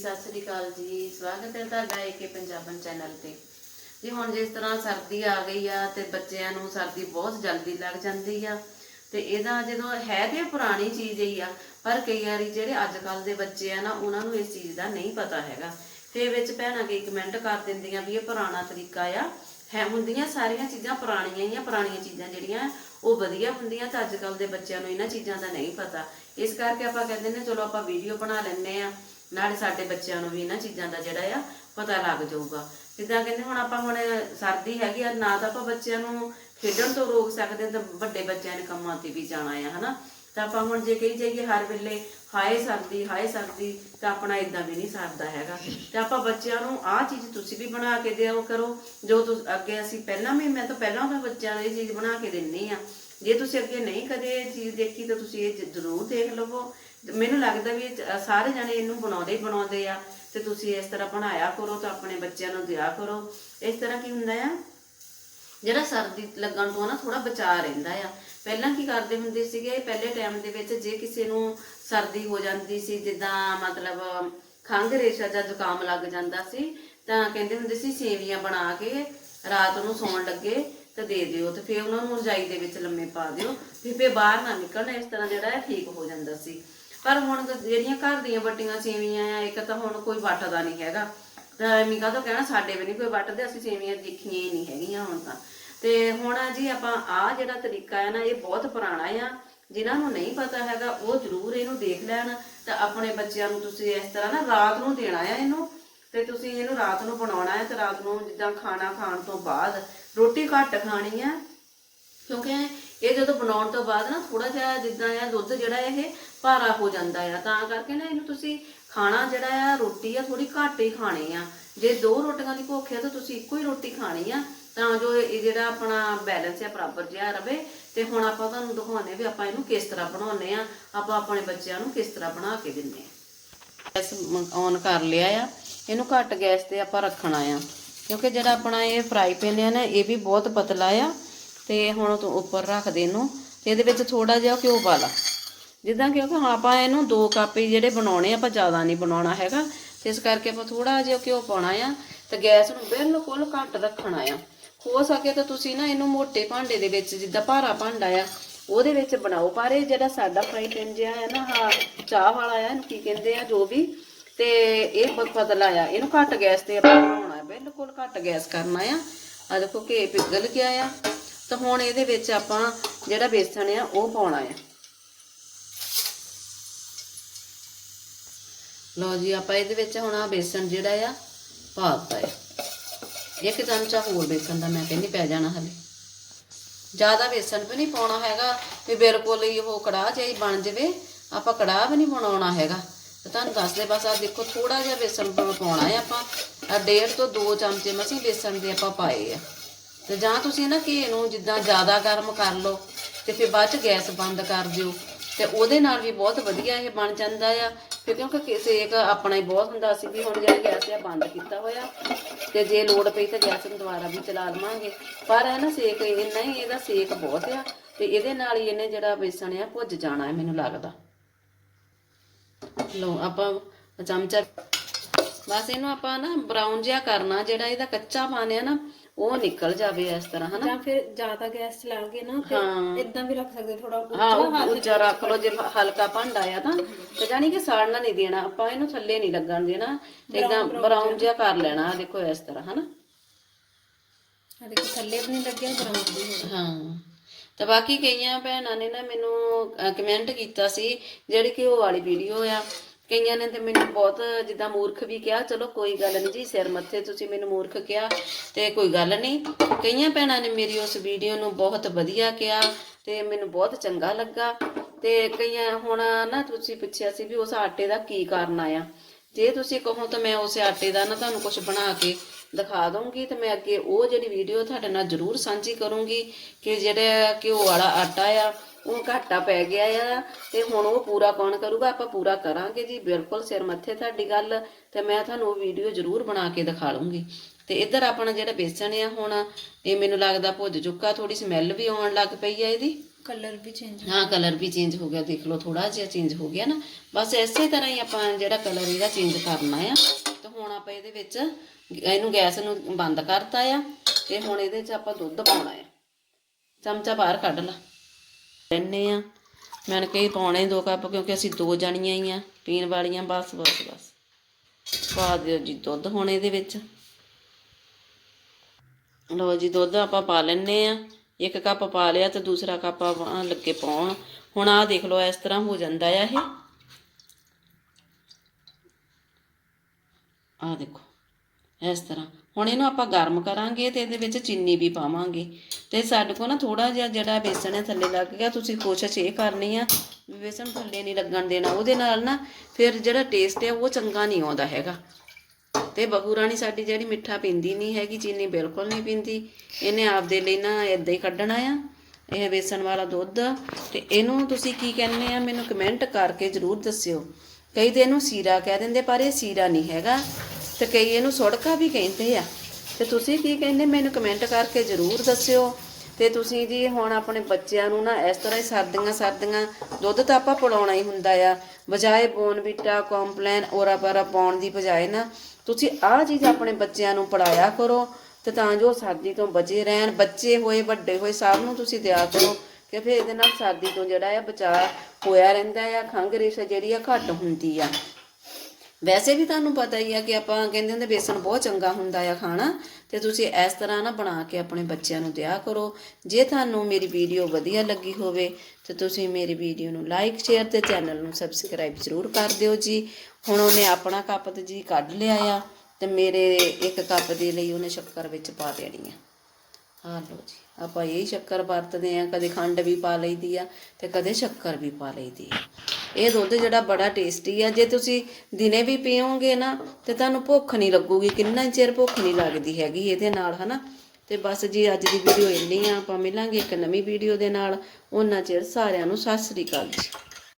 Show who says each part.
Speaker 1: ਸਤਿ ਸ੍ਰੀ ਅਕਾਲ ਜੀ। ਸਵਾਗਤ ਹੈ ਤੁਹਾਡਾ ਏਕੇ ਪੰਜਾਬਨ ਚੈਨਲ ਤੇ। ਜੀ ਹੁਣ ਜਿਸ ਤਰ੍ਹਾਂ ਸਰਦੀ ਆ ਗਈ ਆ ਤੇ ਬੱਚਿਆਂ ਨੂੰ ਸਰਦੀ ਬਹੁਤ ਜਲਦੀ ਲੱਗ ਜਾਂਦੀ ਆ ਤੇ ਇਹਦਾ ਜਦੋਂ ਹੈ ਤੇ ਪੁਰਾਣੀ ਚੀਜ਼ ਹੀ ਆ, ਪਰ ਕਈ ਵਾਰੀ ਜਿਹੜੇ ਅੱਜ ਕੱਲ ਦੇ ਬੱਚੇ ਆ ਨਾ, ਉਹਨਾਂ ਨੂੰ ਇਸ ਚੀਜ਼ ਦਾ ਨਹੀਂ ਪਤਾ ਹੈਗਾ। ਤੇ ਵਿੱਚ ਭੈਣਾਂ ਕਈ ਕਮੈਂਟ ਕਰ ਦਿੰਦੀਆਂ ਵੀ ਇਹ ਪੁਰਾਣਾ ਤਰੀਕਾ ਆ। ਹੈ ਹੁੰਦੀਆਂ ਸਾਰੀਆਂ ਚੀਜ਼ਾਂ ਪੁਰਾਣੀਆਂ ਹੀ ਆ, ਪੁਰਾਣੀਆਂ ਚੀਜ਼ਾਂ ਜਿਹੜੀਆਂ ਉਹ ਵਧੀਆ ਹੁੰਦੀਆਂ ਤਾਂ ਅੱਜ ਕੱਲ ਦੇ ਬੱਚਿਆਂ ਨੂੰ ਇਹਨਾਂ ਚੀਜ਼ਾਂ ਦਾ ਨਹੀਂ ਪਤਾ। ਇਸ ਕਰਕੇ ਆਪਾਂ ਕਹਿੰਦੇ ਨੇ, ਚਲੋ ਆਪਾਂ ਵੀਡੀਓ ਬਣਾ ਲੈਂਦੇ ਆ ਨਾਲੇ ਸਾਡੇ ਬੱਚਿਆਂ ਨੂੰ ਵੀ ਇਹਨਾਂ ਚੀਜ਼ਾਂ ਦਾ ਜਿਹੜਾ ਆ ਪਤਾ ਲੱਗ ਜਾਊਗਾ। ਜਿੱਦਾਂ ਕਹਿੰਦੇ ਹੁਣ ਆਪਾਂ ਹੁਣ ਸਰਦੀ ਹੈਗੀ ਆ, ਨਾ ਤਾਂ ਆਪਾਂ ਬੱਚਿਆਂ ਨੂੰ ਖੇਡਣ ਤੋਂ ਰੋਕ ਸਕਦੇ ਤਾਂ ਵੱਡੇ ਬੱਚਿਆਂ ਨੇ ਕੰਮਾਂ ਤੇ ਵੀ ਜਾਣਾ ਆ, ਹਨਾ। ਤਾਂ ਆਪਾਂ ਹੁਣ ਜੇ ਕਹੀ ਜਾਈਏ ਹਰ ਵੇਲੇ ਹਾਏ ਸਰਦੀ ਹਾਏ ਸਰਦੀ, ਤਾਂ ਆਪਣਾ ਇਦਾਂ ਵੀ ਨਹੀਂ ਸਰਦਾ ਹੈਗਾ। ਤੇ ਆਪਾਂ ਬੱਚਿਆਂ ਨੂੰ ਆਹ ਚੀਜ਼ ਤੁਸੀਂ ਵੀ ਬਣਾ ਕੇ ਦਿਓ ਕਰੋ, ਜੋ ਤੁਸੀਂ, ਅੱਗੇ ਅਸੀਂ ਪਹਿਲਾਂ ਵੀ, ਮੈਂ ਤਾਂ ਪਹਿਲਾਂ ਮੈਂ ਬੱਚਿਆਂ ਨੂੰ ਇਹ ਚੀਜ਼ ਬਣਾ ਕੇ ਦਿੰਨੀ ਆ। ਜੇ ਤੁਸੀਂ ਅੱਗੇ ਨਹੀਂ ਕਦੇ ਇਹ ਚੀਜ਼ ਦੇਖੀ, ਤਾਂ ਤੁਸੀਂ ਇਹ ਜ਼ਰੂਰ ਦੇਖ ਲਵੋ। ਮੈਨੂੰ ਲੱਗਦਾ ਵੀ ਸਾਰੇ ਜਣੇ ਇਹਨੂੰ ਬਣਾਉਂਦੇ ਹੀ ਬਣਾਉਂਦੇ ਆ। ਤੇ ਤੁਸੀਂ ਇਸ ਤਰ੍ਹਾਂ ਬਣਾਇਆ ਕਰੋ ਤਾਂ ਆਪਣੇ ਬੱਚਿਆਂ ਨੂੰ ਦਿਆ ਕਰੋ। ਇਸ ਤਰ੍ਹਾਂ ਕੀ ਹੁੰਦਾ ਆ? ਜਿਹੜਾ ਸਰਦੀ ਲੱਗਣ ਤੋਂ ਨਾ ਥੋੜਾ ਬਚਾਅ ਰਹਿੰਦਾ ਆ। ਪਹਿਲਾਂ ਕੀ ਕਰਦੇ ਹੁੰਦੇ ਸੀਗੇ, ਪਹਿਲੇ ਟਾਈਮ ਦੇ ਵਿੱਚ ਜੇ ਕਿਸੇ ਨੂੰ ਸਰਦੀ ਹੋ ਜਾਂਦੀ ਸੀ, ਜਿੱਦਾਂ ਮਤਲਬ ਖੰਘ ਰੇਸ਼ਾ ਜਾਂ ਜ਼ੁਕਾਮ ਲੱਗ ਜਾਂਦਾ ਸੀ, ਤਾਂ ਕਹਿੰਦੇ ਹੁੰਦੇ ਸੀ ਸੇਵੀਆਂ ਬਣਾ ਕੇ ਰਾਤ ਨੂੰ ਸੌਣ ਲੱਗੇ ਤੇ ਦੇ ਦਿਓ ਤੇ ਫਿਰ ਉਹਨਾਂ ਨੂੰ ਰਜਾਈ ਦੇ ਵਿੱਚ ਲੰਮੇ ਪਾ ਦਿਓ। ਫਿਰ ਬਾਹਰ ਨਾ ਨਿਕਲਣ, ਇਸ ਤਰ੍ਹਾਂ ਜਿਹੜਾ ਹੈ ਠੀਕ ਹੋ ਜਾਂਦਾ ਸੀ। ਪਰ ਹੁਣ ਜਿਹੜੀਆਂ ਘਰ ਦੀਆਂ ਵੱਟੀਆਂ ਸੇਵੀਆਂ ਆ, ਇੱਕ ਤਾਂ ਹੁਣ ਕੋਈ ਵੱਟਦਾ ਨਹੀਂ ਹੈਗਾ। ਤਾਂ ਐਵੇਂ ਕਾਹਤੋਂ ਕਹਿਣਾ, ਸਾਡੇ ਵੀ ਨਹੀਂ ਕੋਈ ਵੱਟਦੇ ਅਸੀਂ ਸੇਵੀਆਂ ਦੇਖੀਆਂ ਹੀ ਨਹੀਂ ਹੈਗੀਆਂ ਹੁਣ ਤਾਂ। ਤੇ ਹੁਣ ਜੀ ਆਪਾਂ ਆ ਜਿਹੜਾ ਤਰੀਕਾ ਹੈ ਨਾ, ਇਹ ਬਹੁਤ ਪੁਰਾਣਾ ਆ। ਜਿਨ੍ਹਾਂ ਨੂੰ ਨਹੀਂ ਪਤਾ ਹੈਗਾ, ਉਹ ਜ਼ਰੂਰ ਇਹਨੂੰ ਦੇਖ ਲੈਣ। ਤਾਂ ਆਪਣੇ ਬੱਚਿਆਂ ਨੂੰ ਤੁਸੀਂ ਇਸ ਤਰ੍ਹਾਂ ਨਾ ਰਾਤ ਨੂੰ ਦੇਣਾ ਆ ਇਹਨੂੰ। ਤੇ ਤੁਸੀਂ ਇਹਨੂੰ ਰਾਤ ਨੂੰ ਬਣਾਉਣਾ ਹੈ ਤੇ ਰਾਤ ਨੂੰ ਜਿੱਦਾਂ ਖਾਣਾ ਖਾਣ ਤੋਂ ਬਾਅਦ ਰੋਟੀ ਘੱਟ ਖਾਣੀ ਆ ਕਿਉਂਕਿ ਇਹ ਜਦੋਂ ਬਣਾਉਣ ਤੋਂ ਬਾਅਦ ਨਾ ਥੋੜਾ ਜਿਹਾ ਜਿੱਦਾਂ ਆ ਦੁੱਧ ਜਿਹੜਾ ਇਹ ਭਾਰਾ ਹੋ ਜਾਂਦਾ ਆ, ਤਾਂ ਕਰਕੇ ਨਾ ਇਹਨੂੰ ਤੁਸੀਂ ਖਾਣਾ ਜਿਹੜਾ ਆ, ਰੋਟੀ ਆ ਥੋੜੀ ਘੱਟ ਹੀ ਖਾਣੀ ਆ। ਜੇ ਦੋ ਰੋਟੀਆਂ ਦੀ ਭੁੱਖ ਆ ਤਾਂ ਤੁਸੀਂ ਇੱਕੋ ਹੀ ਰੋਟੀ ਖਾਣੀ ਆ, ਤਾਂ ਜੋ ਇਹ ਜਿਹੜਾ ਆਪਣਾ ਬੈਲੈਂਸ ਆ ਬਰਾਬਰ ਜਿਹਾ ਰਵੇ। ਤੇ ਹੁਣ ਆਪਾਂ ਤੁਹਾਨੂੰ ਦਿਖਾਉਂਦੇ ਵੀ ਆਪਾਂ ਇਹਨੂੰ ਕਿਸ ਤਰ੍ਹਾਂ ਬਣਾਉਂਦੇ ਆ। ਆਪਾਂ ਆਪਣੇ ਬੱਚਿਆਂ ਨੂੰ ਕਿਸ ਤਰ੍ਹਾਂ ਬਣਾ ਕੇ ਦਿੰਦੇ ਆ। ਗੈਸ ਔਨ ਕਰ ਲਿਆ ਆ। ਇਹਨੂੰ ਘੱਟ ਗੈਸ ਤੇ ਆਪਾਂ ਰੱਖਣਾ ਆ। ਕਿਉਂਕਿ ਜਿਹੜਾ ਆਪਣਾ ਇਹ ਫਰਾਈ ਪੈਨ ਆ ਨਾ ਇਹ ਵੀ ਬਹੁਤ ਪਤਲਾ ਆ ਤੇ ਹੁਣ ਤੂੰ ਉੱਪਰ ਰੱਖ ਦੇ ਇਹਨੂੰ ਤੇ ਇਹਦੇ ਵਿੱਚ ਥੋੜਾ ਜਿਹਾ ਘਿਓ ਪਾ ਲਾ। ਜਿੱਦਾਂ ਕਿਉਂਕਿ ਹਾਂ ਆਪਾਂ ਇਹਨੂੰ ਦੋ ਕੱਪ ਹੀ ਜਿਹੜੇ ਬਣਾਉਣੇ ਆ, ਆਪਾਂ ਜ਼ਿਆਦਾ ਨਹੀਂ ਬਣਾਉਣਾ ਹੈਗਾ। ਤੇ ਇਸ ਕਰਕੇ ਆਪਾਂ ਥੋੜਾ ਜਿਹਾ ਘਿਓ ਪਾਉਣਾ ਆ ਤੇ ਗੈਸ ਨੂੰ ਬਿਲਕੁਲ ਘੱਟ ਰੱਖਣਾ ਆ। ਹੋ ਸਕੇ ਤਾਂ ਤੁਸੀਂ ਨਾ ਇਹਨੂੰ ਮੋਟੇ ਭਾਂਡੇ ਦੇ ਵਿੱਚ ਜਿੱਦਾਂ ਭਾਰਾ ਭਾਂਡਾ ਆ ਉਹਦੇ ਵਿੱਚ ਬਣਾਓ। ਪਰ ਇਹ ਜਿਹੜਾ ਸਾਡਾ ਫਰਾਈ ਪੈਨ ਜਿਹਾ ਹੈ ਨਾ ਹਾਂ ਚਾਹ ਵਾਲਾ ਆ ਇਹਨੂੰ ਕੀ ਕਹਿੰਦੇ ਆ ਜੋ ਵੀ ਤੇ ਇਹ ਪਤਲਾ ਆ, ਇਹਨੂੰ ਘੱਟ ਗੈਸ ਤੇ ਆਪਾਂ ਬਣਾਉਣਾ ਹੈ। ਬਿਲਕੁਲ ਘੱਟ ਗੈਸ ਕਰਨਾ ਆ। ਆ ਦੇਖੋ ਘੇ ਪਿਘਲ ਗਿਆ ਆ। ਤਾਂ ਹੁਣ ਇਹਦੇ ਵਿੱਚ ਆਪਾਂ ਜਿਹੜਾ ਬੇਸਣ ਆ, ਉਹ ਪਾਉਣਾ ਆ। ਲਓ ਜੀ, ਆਪਾਂ ਇਹਦੇ ਵਿੱਚ ਹੁਣ ਆ ਬੇਸਣ ਜਿਹੜਾ ਆ ਪਾਤਾ ਹੈ ਇੱਕ ਚਮਚਾ ਹੋਰ ਬੇਸਣ ਦਾ ਮੈਂ ਕਹਿੰਦੀ, ਪੈ ਜਾਣਾ ਹਲੇ। ਜ਼ਿਆਦਾ ਬੇਸਣ ਵੀ ਨਹੀਂ ਪਾਉਣਾ ਹੈਗਾ, ਵੀ ਬਿਲਕੁਲ ਹੀ ਉਹ ਕੜਾਹ ਜਿਹੀ ਬਣ ਜਾਵੇ। ਆਪਾਂ ਕੜਾਹ ਵੀ ਨਹੀਂ ਬਣਾਉਣਾ ਹੈਗਾ। ਤੁਹਾਨੂੰ ਦੱਸਦੇ ਬਸ ਆ ਦੇਖੋ ਥੋੜਾ ਜਿਹਾ ਬੇਸਣ ਪਾ- ਪਾਉਣਾ ਹੈ ਆਪਾਂ। ਆ ਡੇਢ ਤੋਂ 2 ਚਮਚੇ ਮਸੀਂ ਬੇਸਣ ਦੇ ਆਪਾਂ ਪਾਏ ਆ। ਤੇ ਜਾਂ ਤੁਸੀਂ ਨਾ ਘੀ ਨੂੰ ਜਿੱਦਾਂ ਜ਼ਿਆਦਾ ਗਰਮ ਕਰ ਲਓ ਤੇ ਫਿਰ ਬਾਅਦ ਚ ਗੈਸ ਬੰਦ ਕਰ ਦਿਓ। ਤੇ ਉਹਦੇ ਨਾਲ ਵੀ ਬਹੁਤ ਵਧੀਆ ਇਹ ਬਣ ਜਾਂਦਾ ਆ। ਫਿਰ ਕਿਉਂਕਿ ਸੇਕ ਆਪਣਾ ਹੀ ਬਹੁਤ ਹੁੰਦਾ ਸੀ ਵੀ ਹੁਣ ਜਿਹੜਾ ਗੈਸ ਆ ਬੰਦ ਕੀਤਾ ਹੋਇਆ। ਤੇ ਜੇ ਲੋੜ ਪਈ ਤਾਂ ਗੈਸ ਨੂੰ ਦੁਬਾਰਾ ਵੀ ਚਲਾ ਲਵਾਂਗੇ ਪਰ ਹੈ ਨਾ ਸੇਕ ਇੰਨਾ ਹੀ ਇਹਦਾ ਸੇਕ ਬਹੁਤ ਆ। ਤੇ ਇਹਦੇ ਨਾਲ ਹੀ ਇਹਨੇ ਜਿਹੜਾ ਬੇਸਣ ਆ ਭੁੱਜ ਜਾਣਾ ਮੈਨੂੰ ਲੱਗਦਾ। ਲਓ ਆਪਾਂ ਚਮਚਾ ਬਸ ਇਹਨੂੰ ਆਪਾਂ ਨਾ ਬਰਾਊਨ ਜਿਹਾ ਕਰਨਾ ਜਿਹੜਾ ਇਹਦਾ ਕੱਚਾ ਪਾਣਿਆ ਨਾ ਉਹ ਨਿਕਲ ਜਾਵੇ ਇਸ ਤਰ੍ਹਾਂ ਹਨਾ?
Speaker 2: ਜਾਂ ਫਿਰ ਜ਼ਿਆਦਾ ਗੈਸ ਚਲਾਓਗੇ ਨਾ ਤੇ
Speaker 1: ਹਾਂ।
Speaker 2: ਇਦਾਂ ਵੀ ਰੱਖ ਸਕਦੇ ਥੋੜਾ
Speaker 1: ਉੱਚਾ ਰੱਖ ਲਓ ਜੇ ਹਲਕਾ ਭਾਂਡਾ ਆ ਤਾਂ ਤੇ ਜਾਨੀ ਕਿ ਸਾੜਨਾ ਨਹੀਂ ਦੇਣਾ ਆਪਾਂ ਇਹਨੂੰ ਥੱਲੇ ਨਹੀਂ ਲੱਗਣ ਦੇਣਾ ਤੇ ਇਦਾਂ ਬਰਾਊਨ ਜਿਹਾ। ਕਰ ਲੈਣਾ ਆਹ ਦੇਖੋ ਇਸ ਤਰ੍ਹਾਂ ਹਨਾ?
Speaker 2: ਆ ਦੇਖੋ ਥੱਲੇ ਵੀ ਨਹੀਂ ਲੱਗਿਆ ਬਰਾਊਨ ਵੀ ਹਾਂ।
Speaker 1: ਤਾਂ ਬਾਕੀ ਕਈਆਂ ਭੈਣਾਂ ਨੇ ਨਾ ਮੈਨੂੰ ਕਮੈਂਟ ਕੀਤਾ ਸੀ, ਜਿਹੜੀ ਕਿ ਉਹ ਵਾਲੀ ਵੀਡੀਓ ਆ। ਕਈਆਂ ਨੇ ਤੇ ਮੈਨੂੰ ਬਹੁਤ ਜਿੱਦਾਂ ਮੂਰਖ ਵੀ ਕਿਹਾ, ਚਲੋ ਕੋਈ ਗੱਲ ਨਹੀਂ ਜੀ, ਸਿਰ ਮੱਥੇ ਤੁਸੀਂ ਮੈਨੂੰ ਮੂਰਖ ਕਿਹਾ ਤੇ ਕੋਈ ਗੱਲ ਨਹੀਂ ਕਈਆਂ ਭੈਣਾਂ ਨੇ ਮੇਰੀ ਉਸ ਵੀਡੀਓ ਨੂੰ ਬਹੁਤ ਵਧੀਆ ਕਿਹਾ ਤੇ ਮੈਨੂੰ ਬਹੁਤ ਚੰਗਾ ਲੱਗਾ ਤੇ ਕਈਆਂ ਹੁਣ ਨਾ ਤੁਸੀਂ ਪੁੱਛਿਆ ਸੀ ਵੀ ਉਸ ਆਟੇ ਦਾ ਕੀ ਕਾਰਨ ਆਇਆ। ਜੇ ਤੁਸੀਂ ਕਹੋ ਤਾਂ ਮੈਂ ਉਸ ਆਟੇ ਦਾ ਨਾ ਤੁਹਾਨੂੰ ਕੁਝ ਬਣਾ ਕੇ ਦਿਖਾ ਦਊਂਗੀ ਤੇ ਮੈਂ ਅੱਗੇ ਉਹ ਜਿਹੜੀ ਵੀਡੀਓ ਤੁਹਾਡੇ ਨਾਲ ਜ਼ਰੂਰ ਸਾਂਝੀ ਕਰੂੰਗੀ ਕਿ ਜਿਹੜਾ ਘਿਓ ਵਾਲਾ ਆਟਾ ਆ, ਉਹ ਘਾਟਾ ਪੈ ਗਿਆ ਆ ਤੇ ਹੁਣ ਉਹ ਪੂਰਾ ਕੌਣ ਕਰੂਗਾ? ਆਪਾਂ ਪੂਰਾ ਕਰਾਂਗੇ ਜੀ, ਬਿਲਕੁਲ ਸਿਰ ਮੱਥੇ ਤੁਹਾਡੀ ਗੱਲ ਤੇ ਮੈਂ ਤੁਹਾਨੂੰ ਉਹ ਵੀਡੀਓ ਜ਼ਰੂਰ ਬਣਾ ਕੇ ਦਿਖਾ ਲੂੰਗੀ ਤੇ ਇੱਧਰ ਆਪਣਾ ਜਿਹੜਾ ਬੇਸਣ ਆ ਹੁਣ, ਇਹ ਮੈਨੂੰ ਲੱਗਦਾ ਭੁੱਜ ਚੁੱਕਾ ਥੋੜੀ ਸਮੈਲ ਵੀ ਆਉਣ ਲੱਗ ਪਈ ਆ ਇਹਦੀ।
Speaker 2: ਕਲਰ ਵੀ ਚੇਂਜ
Speaker 1: ਹਾਂ, ਕਲਰ ਵੀ ਚੇਂਜ ਹੋ ਗਿਆ, ਦੇਖ ਲਓ ਥੋੜਾ ਜਿਹਾ ਚੇਂਜ ਹੋ ਗਿਆ ਨਾ। ਬਸ ਇਸੇ ਤਰ੍ਹਾਂ ਹੀ ਆਪਾਂ ਜਿਹੜਾ ਕਲਰ ਇਹਦਾ ਚੇਂਜ ਕਰਨਾ ਆ। ਤੇ ਹੁਣ ਆਪਾਂ ਇਹਦੇ ਵਿੱਚ, ਇਹਨੂੰ ਗੈਸ ਨੂੰ ਬੰਦ ਕਰਤਾ ਆ, ਤੇ ਹੁਣ ਇਹਦੇ 'ਚ ਆਪਾਂ ਦੁੱਧ ਪਾਉਣਾ ਆ। ਚਮਚਾ ਬਾਹਰ ਕੱਢ ਲਾ। ਲੈਨੇ ਆ। ਮੈਂ ਕਹੀ ਪਾਉਣੇ ਦੋ ਕੱਪ, ਕਿਉਂਕਿ ਅਸੀਂ ਦੋ ਜਣੀਆਂ ਹੀ ਆ, ਪੀਣ ਵਾਲੀਆਂ, ਬਸ ਬਸ ਬਸ। ਪਾ ਦਿਓ ਜੀ ਦੁੱਧ ਹੁਣ ਇਹਦੇ ਵਿੱਚ। ਲਓ ਜੀ, ਦੁੱਧ ਆਪਾਂ ਪਾ ਲੈਨੇ ਆ। ਇੱਕ ਕੱਪ ਪਾ ਲਿਆ ਤੇ ਦੂਸਰਾ ਕੱਪ ਆਪਾਂ ਲੱਗੇ ਪਾਉਣ। ਹੁਣ ਆਹ ਦੇਖ ਲਓ, ਇਸ ਤਰ੍ਹਾਂ ਹੋ ਜਾਂਦਾ ਆ ਇਹ। ਆਹ ਦੇਖੋ, ਇਸ ਤਰ੍ਹਾਂ। ਹੁਣ ਇਹਨੂੰ ਆਪਾਂ ਗਰਮ ਕਰਾਂਗੇ ਤੇ ਇਹਦੇ ਵਿੱਚ ਚੀਨੀ ਵੀ ਪਾਵਾਂਗੇ। ਤੇ ਸਾਡੇ ਕੋਲ ਨਾ ਥੋੜਾ ਜਿਹਾ ਜਿਹੜਾ ਬੇਸਣ ਹੈ ਥੱਲੇ ਲੱਗ ਗਿਆ। ਤੁਸੀਂ ਕੋਸ਼ਿਸ਼ ਇਹ ਕਰਨੀ ਆ ਬੇਸਣ ਥੱਲੇ ਨਹੀਂ ਲੱਗਣ ਦੇਣਾ। ਉਹਦੇ ਨਾਲ ਨਾ ਫਿਰ ਜਿਹੜਾ ਟੇਸਟ ਹੈ ਉਹ ਚੰਗਾ ਨਹੀਂ ਆਉਂਦਾ ਹੈਗਾ। ਤੇ ਬਹੂ ਰਾਣੀ ਸਾਡੀ ਜਿਹੜੀ ਮਿੱਠਾ ਪੀਂਦੀ ਨਹੀਂ ਹੈਗੀ, ਚੀਨੀ ਬਿਲਕੁਲ ਨਹੀਂ ਪੀਂਦੀ। ਇਹਨੇ ਆਪਦੇ ਲਈ ਨਾ ਇਦਾਂ ਹੀ ਕੱਢਣਾ ਆ, ਇਹ ਬੇਸਣ ਵਾਲਾ ਦੁੱਧ। ਤੇ ਇਹਨੂੰ ਤੁਸੀਂ ਕੀ ਕਹਿੰਦੇ ਆ, ਮੈਨੂੰ ਕਮੈਂਟ ਕਰਕੇ ਜਰੂਰ ਦੱਸਿਓ। ਕਈ ਤੇ ਇਹਨੂੰ ਸੀਰਾ ਕਹਿ ਦਿੰਦੇ, ਪਰ ਇਹ ਸੀਰਾ ਨਹੀਂ ਹੈਗਾ। ਤੇ ਕਈ ਇਹਨੂੰ ਸੁੜਕਾ ਵੀ ਕਹਿੰਦੇ ਆ। ਤੇ ਤੁਸੀਂ ਕੀ ਕਹਿੰਦੇ, ਮੈਨੂੰ ਕਮੈਂਟ ਕਰਕੇ ਜਰੂਰ ਦੱਸਿਓ। ਤੇ ਤੁਸੀਂ ਜੀ ਹੁਣ ਆਪਣੇ ਬੱਚਿਆਂ ਨੂੰ ਨਾ ਇਸ ਤਰ੍ਹਾਂ ਹੀ ਸਰਦੀਆਂ ਸਰਦੀਆਂ ਦੁੱਧ ਤਾਂ ਆਪਾਂ ਪਿਲਾਉਣਾ ਹੀ ਹੁੰਦਾ ਆ। ਬਜਾਏ ਬੋਨਵੀਟਾ ਕੰਪਲੇਨ ਔਰਾ ਪਰਾ ਪਾਉਣ ਦੀ ਬਜਾਏ ਨਾ ਤੁਸੀਂ ਆਹ ਚੀਜ਼ ਆਪਣੇ ਬੱਚਿਆਂ ਨੂੰ ਪੜਾਇਆ ਕਰੋ ਤੇ ਤਾਂ ਜੋ ਸਰਦੀ ਤੋਂ ਬਚੇ ਰਹਿਣ, ਬੱਚੇ ਹੋਏ, ਵੱਡੇ ਹੋਏ, ਸਭ ਨੂੰ ਤੁਸੀਂ ਦਿਆ ਕਰੋ ਕਿ ਫਿਰ ਇਹਦੇ ਨਾਲ ਸਰਦੀ ਤੋਂ ਜਿਹੜਾ ਆ ਬਚਾਅ ਹੋਇਆ ਰਹਿੰਦਾ ਆ ਖੰਘ ਰੇਸ਼ਾ ਜਿਹੜੀ ਆ ਘੱਟ ਹੁੰਦੀ ਆ। ਵੈਸੇ ਵੀ ਤੁਹਾਨੂੰ ਪਤਾ ਹੀ ਆ ਕਿ ਆਪਾਂ ਕਹਿੰਦੇ ਹੁੰਦੇ ਬੇਸਣ ਬਹੁਤ ਚੰਗਾ ਹੁੰਦਾ ਆ ਖਾਣਾ, ਤੇ ਤੁਸੀਂ ਇਸ ਤਰ੍ਹਾਂ ਨਾ ਬਣਾ ਕੇ ਆਪਣੇ ਬੱਚਿਆਂ ਨੂੰ ਦਿਆ ਕਰੋ। ਜੇ ਤੁਹਾਨੂੰ ਮੇਰੀ ਵੀਡੀਓ ਵਧੀਆ ਲੱਗੀ ਹੋਵੇ, ਤੇ ਤੁਸੀਂ ਮੇਰੀ ਵੀਡੀਓ ਨੂੰ ਲਾਈਕ, ਸ਼ੇਅਰ ਤੇ ਚੈਨਲ ਨੂੰ ਸਬਸਕ੍ਰਾਈਬ ਜ਼ਰੂਰ ਕਰ ਦਿਓ ਜੀ। ਹੁਣ ਉਹਨੇ ਆਪਣਾ ਕੱਪ ਤੇ ਜੀ ਕੱਢ ਲਿਆ ਆ, ਤੇ ਮੇਰੇ ਇੱਕ ਕੱਪ ਦੇ ਲਈ ਉਹਨੇ ਸ਼ੱਕਰ ਵਿੱਚ ਪਾ ਦੇਣੀ ਆ। ਹਾਂ ਲਓ ਜੀ। ਆਪਾਂ ਇਹ ਸ਼ੱਕਰ ਵਰਤਦੇ ਆ ਕਦੇ ਖੰਡ ਵੀ ਪਾ ਲਈਦੀ ਆ ਤੇ ਕਦੇ ਸ਼ੱਕਰ ਵੀ ਪਾ ਲਈਦੀ ਆ। ਇਹ ਦੁੱਧ ਜਿਹੜਾ ਬੜਾ ਟੇਸਟੀ ਆ, ਜੇ ਤੁਸੀਂ ਦਿਨੇ ਵੀ ਪੀਓਗੇ ਨਾ, ਤੇ ਤੁਹਾਨੂੰ ਭੁੱਖ ਨਹੀਂ ਲੱਗੂਗੀ, ਕਿੰਨਾ ਚਿਰ ਭੁੱਖ ਨਹੀਂ ਲੱਗਦੀ ਹੈਗੀ ਇਹਦੇ ਨਾਲ, ਹਨਾ? ਤੇ ਬਸ ਜੀ ਅੱਜ ਦੀ ਵੀਡੀਓ ਇੰਨੀ ਆ, ਆਪਾਂ ਮਿਲਾਂਗੇ ਇੱਕ ਨਵੀਂ ਵੀਡੀਓ ਦੇ ਨਾਲ। ਉਹਨਾਂ ਚਿਰ ਸਾਰਿਆਂ ਨੂੰ ਸਤਿ ਸ੍ਰੀ ਅਕਾਲ ਜੀ।